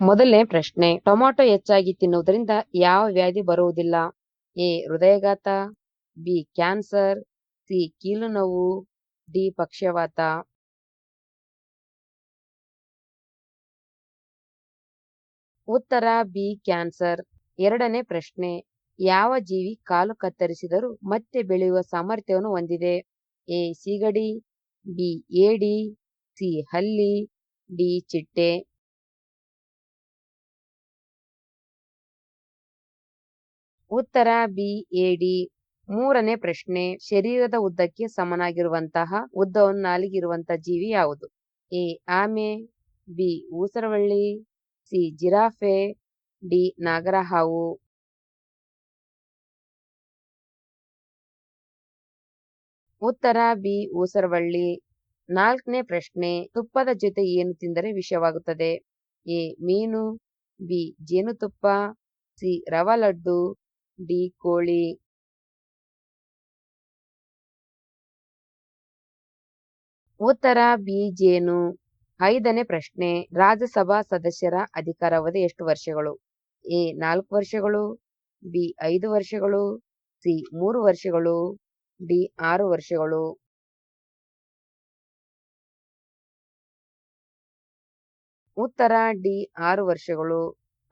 ಮೊದಲನೇ ಪ್ರಶ್ನೆ ಟೊಮ್ಯಾಟೊ ಹೆಚ್ಚಾಗಿ ತಿನ್ನುವುದರಿಂದ ಯಾವ ವ್ಯಾಧಿ ಬರುವುದಿಲ್ಲ? ಎ, ಹೃದಯಘಾತ, ಬಿ, ಕ್ಯಾನ್ಸರ್, ಸಿ ಕೀಲು ನೋವು ಡಿ, ಪಕ್ಷವಾತ. ಉತ್ತರ, ಬಿ, ಕ್ಯಾನ್ಸರ್. ಎರಡನೇ ಪ್ರಶ್ನೆ, ಯಾವ ಜೀವಿ ಕಾಲು ಕತ್ತರಿಸಿದರೂ ಮತ್ತೆ ಬೆಳೆಯುವ ಸಾಮರ್ಥ್ಯವನ್ನು ಹೊಂದಿದೆ? ಎ, ಸಿಗಡಿ, ಬಿ, ಏಡಿ, ಸಿ, ಹಲ್ಲಿ, ಡಿ, ಚಿಟ್ಟೆ. ಉತ್ತರ ಬಿ ಡಿ ಮೂರನೇ ಪ್ರಶ್ನೆ, ಶರೀರದ ಉದ್ದಕ್ಕೆ ಸಮನಾಗಿರುವಂತಹ ಉದ್ದವನ್ನು ನಾಲಿಗಿರುವಂತಹ ಜೀವಿ ಯಾವುದು? ಎ, ಆಮೆ, ಬಿ, ಊಸರವಳ್ಳಿ, ಸಿ, ಜಿರಾಫೆ, ಡಿ, ನಾಗರಹಾವು. ಉತ್ತರ ಬಿ, ಊಸರವಳ್ಳಿ. ನಾಲ್ಕನೇ ಪ್ರಶ್ನೆ, ತುಪ್ಪದ ಜೊತೆ ಏನು ತಿಂದರೆ ವಿಷವಾಗುತ್ತದೆ? ಎ, ಮೀನು, ಬಿ, ಜೇನುತುಪ್ಪ, ಸಿ, ರವಾ ಲಡ್ಡು. ಡಿ, ಕೋಳಿ. ಉತ್ತರ ಬಿ ಜೇನು ಐದನೇ ಪ್ರಶ್ನೆ, ರಾಜ್ಯಸಭಾ ಸದಸ್ಯರ ಅಧಿಕಾರಾವಧಿ ಎಷ್ಟು ವರ್ಷಗಳು? ಎ, ನಾಲ್ಕು ವರ್ಷಗಳು. ಬಿ, ಐದು ವರ್ಷಗಳು. ಸಿ, ಮೂರು ವರ್ಷಗಳು. ಡಿ, ಆರು ವರ್ಷಗಳು. ಉತ್ತರ, ಡಿ, ಆರು ವರ್ಷಗಳು.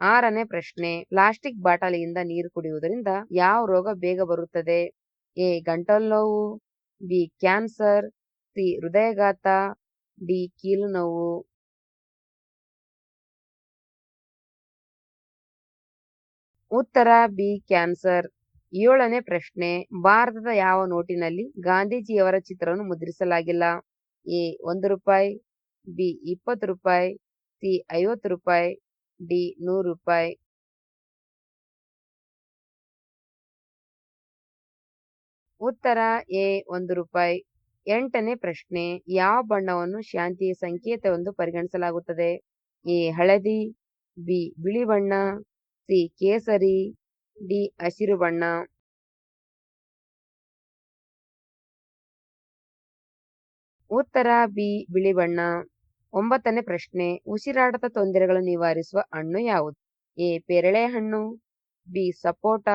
ಆರನೇ ಪ್ರಶ್ನೆ, ಪ್ಲಾಸ್ಟಿಕ್ ಬಾಟಲಿಯಿಂದ ನೀರು ಕುಡಿಯುವುದರಿಂದ ಯಾವ ರೋಗ ಬೇಗ ಬರುತ್ತದೆ? ಎ, ಗಂಟಲು ನೋವು, ಬಿ, ಕ್ಯಾನ್ಸರ್, ಸಿ, ಹೃದಯಘಾತ, ಡಿ, ಕೀಲು ನೋವು. ಉತ್ತರ, ಬಿ, ಕ್ಯಾನ್ಸರ್. ಏಳನೇ ಪ್ರಶ್ನೆ, ಭಾರತದ ಯಾವ ನೋಟಿನಲ್ಲಿ ಗಾಂಧೀಜಿಯವರ ಚಿತ್ರವನ್ನು ಮುದ್ರಿಸಲಾಗಿಲ್ಲ? ಎ, ಒಂದು ರೂಪಾಯಿ, ಬಿ, ಇಪ್ಪತ್ತು ರೂಪಾಯಿ, ಸಿ, ಐವತ್ತು ರೂಪಾಯಿ ಡಿ ನೂರು ರೂಪಾಯಿ. ಉತ್ತರ ಎ ಒಂದು ರೂಪಾಯಿ. ಎಂಟನೇ ಪ್ರಶ್ನೆ, ಯಾವ ಬಣ್ಣವನ್ನು ಶಾಂತಿಯ ಸಂಕೇತವೆಂದು ಪರಿಗಣಿಸಲಾಗುತ್ತದೆ? ಎ ಹಳದಿ, ಬಿ ಬಿಳಿ ಬಣ್ಣ, ಸಿ ಕೇಸರಿ, ಡಿ ಹಸಿರು ಬಣ್ಣ. ಉತ್ತರ ಬಿ ಬಿಳಿ ಬಣ್ಣ. ಒಂಬತ್ತನೇ ಪ್ರಶ್ನೆ, ಉಸಿರಾಟದ ತೊಂದರೆಗಳನ್ನು ನಿವಾರಿಸುವ ಹಣ್ಣು ಯಾವುದು? ಎ, ಪೇರಳೆ ಹಣ್ಣು, ಬಿ, ಸಪೋಟ,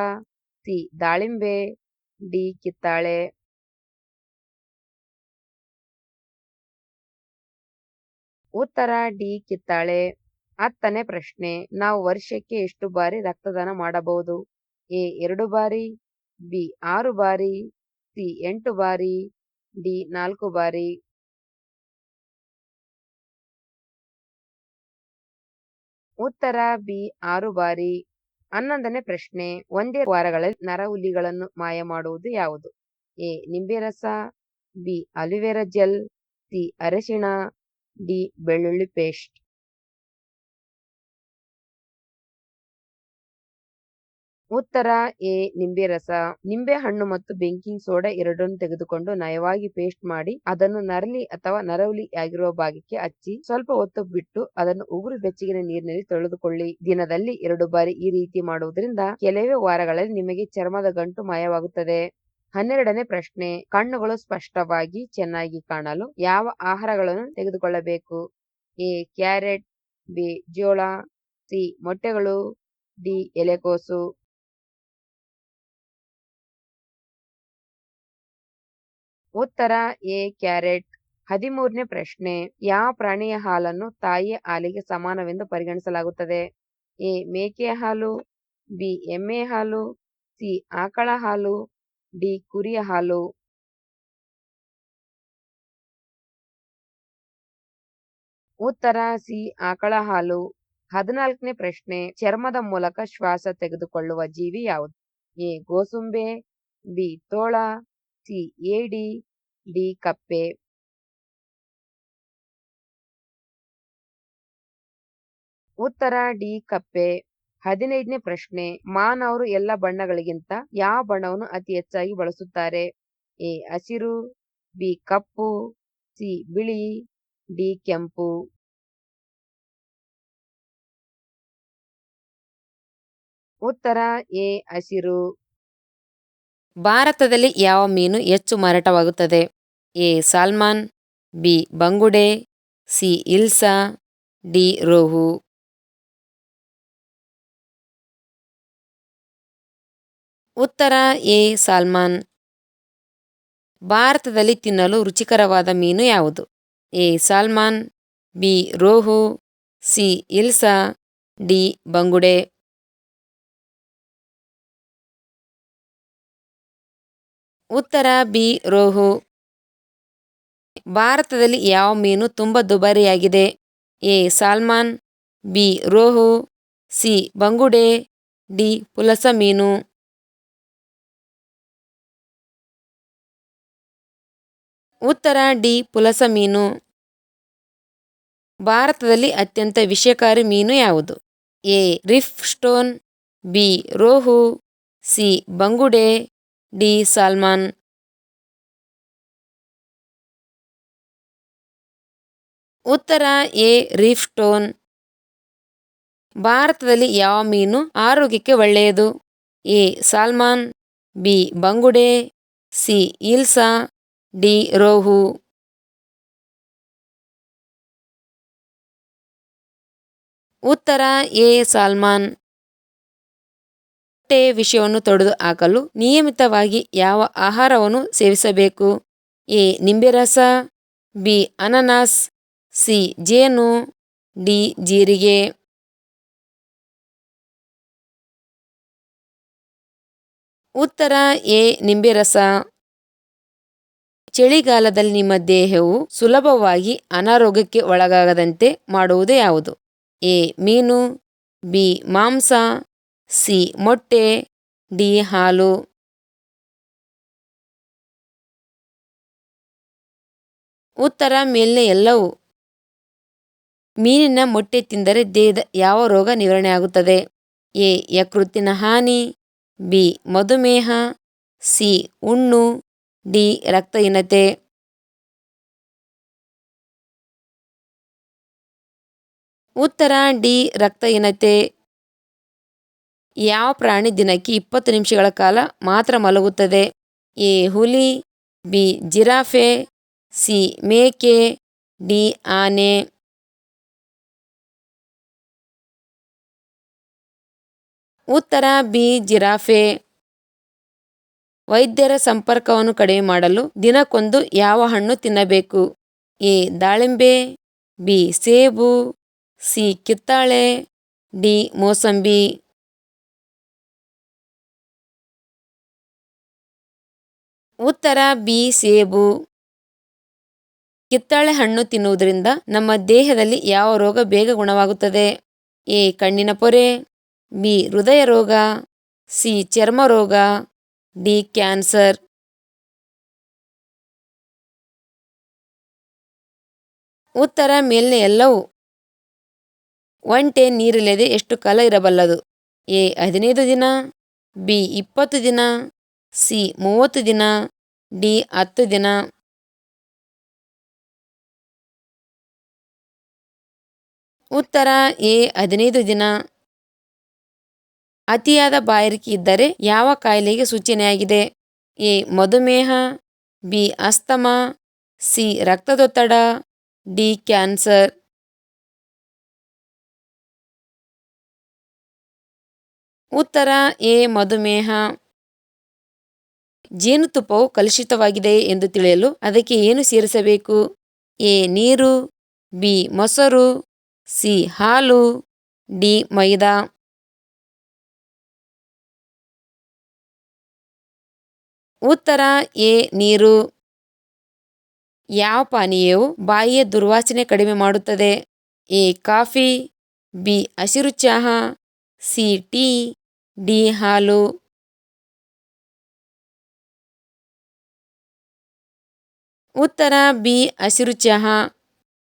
ಸಿ, ದಾಳಿಂಬೆ, ಡಿ, ಕಿತ್ತಾಳೆ. ಉತ್ತರ, ಡಿ, ಕಿತ್ತಾಳೆ. ಹತ್ತನೇ ಪ್ರಶ್ನೆ, ನಾವು ವರ್ಷಕ್ಕೆ ಎಷ್ಟು ಬಾರಿ ರಕ್ತದಾನ ಮಾಡಬಹುದು? ಎ, ಎರಡು ಬಾರಿ, ಬಿ, ಆರು ಬಾರಿ, ಸಿ, ಎಂಟು ಬಾರಿ, ಡಿ, ನಾಲ್ಕು ಬಾರಿ. ಉತ್ತರ ಬಿ ಆರು ಬಾರಿ. ಹನ್ನೊಂದನೇ ಪ್ರಶ್ನೆ, ಒಂದೇ ವಾರಗಳಲ್ಲಿ ನರಹುಲಿಗಳನ್ನು ಮಾಯ ಮಾಡುವುದು ಯಾವುದು? ಎ ನಿಂಬೆ ರಸ B, aloe vera gel, C, ಅರಿಶಿಣ, ಡಿ, ಬೆಳ್ಳುಳ್ಳಿ ಪೇಸ್ಟ್. ಉತ್ತರ ಎ, ನಿಂಬೆ ರಸ. ನಿಂಬೆ ಹಣ್ಣು ಮತ್ತು ಬೇಕಿಂಗ್ ಸೋಡಾ ಎರಡನ್ನು ತೆಗೆದುಕೊಂಡು ನಯವಾಗಿ ಪೇಸ್ಟ್ ಮಾಡಿ, ಅದನ್ನು ನರಲಿ ಅಥವಾ ನರವಲಿ ಆಗಿರುವ ಭಾಗಕ್ಕೆ ಹಚ್ಚಿ, ಸ್ವಲ್ಪ ಹೊತ್ತು ಬಿಟ್ಟು ಅದನ್ನು ಉಗುರು ಬೆಚ್ಚಗಿನ ನೀರಿನಲ್ಲಿ ತೊಳೆದುಕೊಳ್ಳಿ. ದಿನದಲ್ಲಿ ಎರಡು ಬಾರಿ ಈ ರೀತಿ ಮಾಡುವುದರಿಂದ ಕೆಲವೇ ವಾರಗಳಲ್ಲಿ ನಿಮಗೆ ಚರ್ಮದ ಗಂಟು ಮಾಯವಾಗುತ್ತದೆ. ಹನ್ನೆರಡನೇ ಪ್ರಶ್ನೆ, ಕಣ್ಣುಗಳು ಸ್ಪಷ್ಟವಾಗಿ ಚೆನ್ನಾಗಿ ಕಾಣಲು ಯಾವ ಆಹಾರಗಳನ್ನು ತೆಗೆದುಕೊಳ್ಳಬೇಕು? ಎ, ಕ್ಯಾರೆಟ್, ಬಿ, ಜೋಳ, ಸಿ, ಮೊಟ್ಟೆಗಳು, ಡಿ, ಎಲೆಕೋಸು. ಉತ್ತರ, ಎ, ಕ್ಯಾರೆಟ್. ಹದಿಮೂರನೇ ಪ್ರಶ್ನೆ, ಯಾವ ಪ್ರಾಣಿಯ ಹಾಲನ್ನು ತಾಯಿಯ ಹಾಲಿಗೆ ಸಮಾನವೆಂದು ಪರಿಗಣಿಸಲಾಗುತ್ತದೆ? ಎ ಮೇಕೆಯ ಹಾಲು, ಬಿ, ಎಮ್ಮೆ ಹಾಲು, ಸಿ, ಆಕಳ ಹಾಲು, ಡಿ ಕುರಿಯ ಹಾಲು. ಉತ್ತರ, ಸಿ, ಆಕಳ ಹಾಲು. ಹದಿನಾಲ್ಕನೇ ಪ್ರಶ್ನೆ, ಚರ್ಮದ ಮೂಲಕ ಶ್ವಾಸ ತೆಗೆದುಕೊಳ್ಳುವ ಜೀವಿ ಯಾವುದು? ಎ, ಗೋಸುಂಬೆ, ಬಿ, ತೋಳ ಸಿ ಎಡಿ ಡಿ ಕಪ್ಪೆ. ಉತ್ತರ, ಡಿ ಕಪ್ಪೆ. ಹದಿನೈದನೇ ಪ್ರಶ್ನೆ ಮಾನವರು ಎಲ್ಲ ಬಣ್ಣಗಳಿಗಿಂತ ಯಾವ ಬಣ್ಣವನ್ನು ಅತಿ ಹೆಚ್ಚಾಗಿ ಬಳಸುತ್ತಾರೆ? ಎ, ಹಸಿರು, ಬಿ, ಕಪ್ಪು, ಸಿ, ಬಿಳಿ, ಡಿ, ಕೆಂಪು. ಉತ್ತರ, ಎ, ಹಸಿರು. ಭಾರತದಲ್ಲಿ ಯಾವ ಮೀನು ಹೆಚ್ಚು ಮಾರಾಟವಾಗುತ್ತದೆ? ಎ. Salmon, B. ಬಂಗುಡೆ, ಸಿ. ಇಲ್ಸಾ, ಡಿ. ರೋಹು. ಉತ್ತರ, ಎ. ಸಾಲ್ಮಾನ್. ಭಾರತದಲ್ಲಿ ತಿನ್ನಲು ರುಚಿಕರವಾದ ಮೀನು ಯಾವುದು? A. Salmon, B. Rohu, C. Hilsa, D. ಬಂಗುಡೆ. ಉತ್ತರ ಬಿ, ರೋಹು. ಭಾರತದಲ್ಲಿ ಯಾವ ಮೀನು ತುಂಬ ದುಬಾರಿಯಾಗಿದೆ? A, salmon, B, rohu, C, ಬಂಗುಡೆ, ಡಿ, ಪುಲಸ ಮೀನು. ಉತ್ತರ ಡಿ, ಪುಲಸ ಮೀನು. ಭಾರತದಲ್ಲಿ ಅತ್ಯಂತ ವಿಷಕಾರಿ ಮೀನು ಯಾವುದು? A reef stone B, rohu, C, ಬಂಗುಡೆ ಡಿ ಸಾಲ್ಮನ್. ಉತ್ತರ ಎ ರೀಫ್ ಸ್ಟೋನ್ ಭಾರತದಲ್ಲಿ ಯಾವ ಮೀನು ಆರೋಗ್ಯಕ್ಕೆ ಒಳ್ಳೆಯದು? ಎ ಸಾಲ್ಮನ್, ಬಿ ಬಂಗುಡೆ, ಸಿ ಇಲ್ಸಾ, ಡಿ ರೋಹು. ಉತ್ತರ ಎ ಸಾಲ್ಮನ್. ಹೊಟ್ಟೆ ವಿಷಯವನ್ನು ತೊಡೆದು ಹಾಕಲು ನಿಯಮಿತವಾಗಿ ಯಾವ ಆಹಾರವನ್ನು ಸೇವಿಸಬೇಕು? ಎ. ನಿಂಬೆ ರಸ, ಬಿ. ಅನನಾಸ್, ಸಿ. ಜೇನು, ಡಿ. ಜೀರಿಗೆ. ಉತ್ತರ, ಎ. ನಿಂಬೆ ರಸ. ಚಳಿಗಾಲದಲ್ಲಿ ನಿಮ್ಮ ದೇಹವು ಸುಲಭವಾಗಿ ಅನಾರೋಗ್ಯಕ್ಕೆ ಒಳಗಾಗದಂತೆ ಮಾಡುವುದು ಯಾವುದು? ಎ. ಮೀನು, ಬಿ. ಮಾಂಸ ಸಿ. ಮೊಟ್ಟೆ, ಡಿ. ಹಾಲು. ಉತ್ತರ ಮೇಲಿನ ಎಲ್ಲವೂ ಮೀನಿನ ಮೊಟ್ಟೆ ತಿಂದರೆ ದೇಹದ ಯಾವ ರೋಗ ನಿವಾರಣೆ ಆಗುತ್ತದೆ? ಎ. ಯಕೃತ್ತಿನ ಹಾನಿ, ಬಿ. ಮಧುಮೇಹ, ಸಿ. ಹುಣ್ಣು ಡಿ. ರಕ್ತಹೀನತೆ. ಉತ್ತರ, ಡಿ. ರಕ್ತಹೀನತೆ. ಯಾವ ಪ್ರಾಣಿ ದಿನಕ್ಕೆ ಇಪ್ಪತ್ತು ನಿಮಿಷಗಳ ಕಾಲ ಮಾತ್ರ ಮಲಗುತ್ತದೆ? ಎ. ಹುಲಿ, ಬಿ. ಜಿರಾಫೆ, ಸಿ. ಮೇಕೆ, ಡಿ. ಆನೆ. ಉತ್ತರ, ಬಿ. ಜಿರಾಫೆ. ವೈದ್ಯರ ಸಂಪರ್ಕವನ್ನು ಕಡಿಮೆ ಮಾಡಲು ದಿನಕ್ಕೊಂದು ಯಾವ ಹಣ್ಣು ತಿನ್ನಬೇಕು? ಎ. ದಾಳಿಂಬೆ, ಬಿ. ಸೇಬು, ಸಿ. ಕಿತ್ತಾಳೆ, ಡಿ. ಮೋಸಂಬಿ. ಉತ್ತರ ಬಿ, ಸೇಬು. ಕಿತ್ತಾಳೆ ಹಣ್ಣು ತಿನ್ನುವುದರಿಂದ ನಮ್ಮ ದೇಹದಲ್ಲಿ ಯಾವ ರೋಗ ಬೇಗ ಗುಣವಾಗುತ್ತದೆ? ಎ, ಕಣ್ಣಿನ ಪೊರೆ. ಬಿ, ಹೃದಯ ರೋಗ. ಸಿ, ಚರ್ಮ ರೋಗ. D, cancer. ಉತ್ತರ ಮೇಲಿನ ಎಲ್ಲವೂ ಒಂಟೆ ನೀರಿಲ್ಲದೆ ಎಷ್ಟು ಕಾಲ ಇರಬಲ್ಲದು? ಎ, ಹದಿನೈದು ದಿನ. ಬಿ, ಇಪ್ಪತ್ತು ದಿನ. ಸಿ, ಮೂವತ್ತು ದಿನ, ಡಿ, ಹತ್ತು ದಿನ. ಉತ್ತರ, ಎ, ಹದಿನೈದು ದಿನ. ಅತಿಯಾದ ಬಾಯಾರಿಕೆ ಇದ್ದರೆ ಯಾವ ಕಾಯಿಲೆಗೆ ಸೂಚನೆಯಾಗಿದೆ? ಎ, ಮಧುಮೇಹ, ಬಿ, ಅಸ್ತಮಾ, ಸಿ, ರಕ್ತದೊತ್ತಡ, ಡಿ, ಕ್ಯಾನ್ಸರ್. ಉತ್ತರ, ಎ, ಮಧುಮೇಹ. ಜೇನುತುಪ್ಪವು ಕಲುಷಿತವಾಗಿದೆ ಎಂದು ತಿಳಿಯಲು ಅದಕ್ಕೆ ಏನು ಸೇರಿಸಬೇಕು? ಎ. ನೀರು, ಬಿ. ಮೊಸರು, ಸಿ. ಹಾಲು, ಡಿ. ಮೈದಾ. ಉತ್ತರ, ಎ. ನೀರು. ಯಾವ ಪಾನೀಯವು ಬಾಯಿಯ ದುರ್ವಾಸನೆ ಕಡಿಮೆ ಮಾಡುತ್ತದೆ? ಎ. Coffee, B. ಹಸಿರು ಚಹಾ, ಸಿ. Tea, D. ಹಾಲು. ಉತ್ತರ ಬಿ ಹಸಿರು ಚಹಾ